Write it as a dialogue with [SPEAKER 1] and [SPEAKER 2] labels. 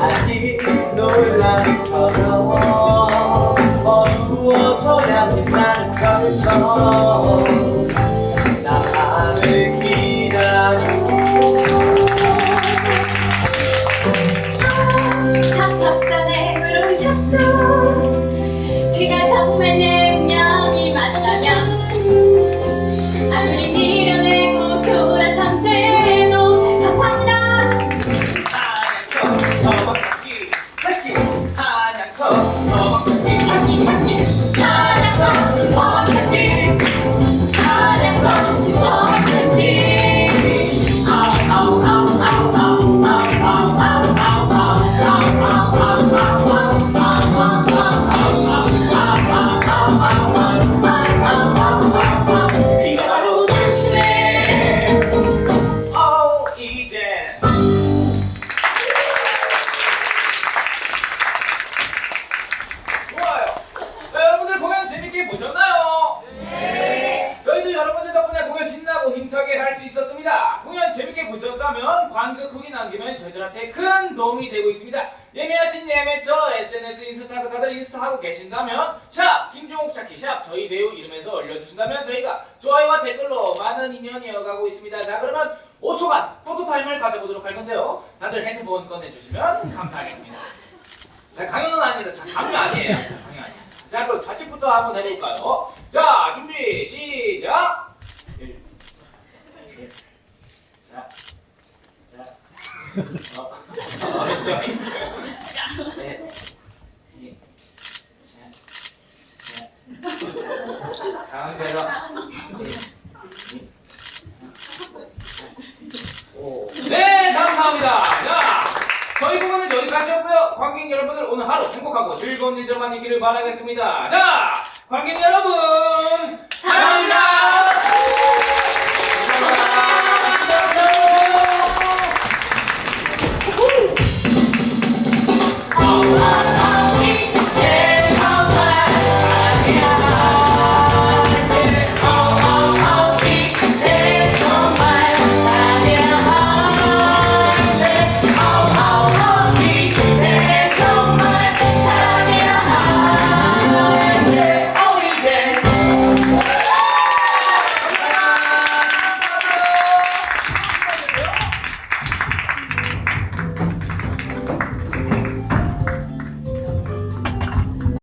[SPEAKER 1] 아직 놀라는 어려워 어두워져야 난 감정
[SPEAKER 2] 남기면 관극 후기 남기면 저희들한테 큰 도움이 되고 있습니다. 예매하신 예매처 SNS 인스타 다들 인스타하고 계신다면 샵 김종욱 찾기 샵 저희 배우 이름에서 올려주신다면 저희가 좋아요와 댓글로 많은 인연이 이어가고 있습니다. 자 그러면 5초간 포토타임을 가져보도록 할 건데요. 다들 핸드폰 꺼내주시면 감사하겠습니다. 자 강연은 아닙니다. 자 강연 아니에요. 강연 아니에요. 자 그럼 좌측부터 한번 해볼까요? 자 준비 시작. 일, 일. 자, 자, 어, 어렵죠? 네, 이, 자, 자. 네, 감사합니다. 자, 저희 부분은 여기까지였고요. 관객 여러분들 오늘 하루 행복하고 즐거운 일들만 있기를 바라겠습니다. 자, 관객 여러분, 사랑합니다.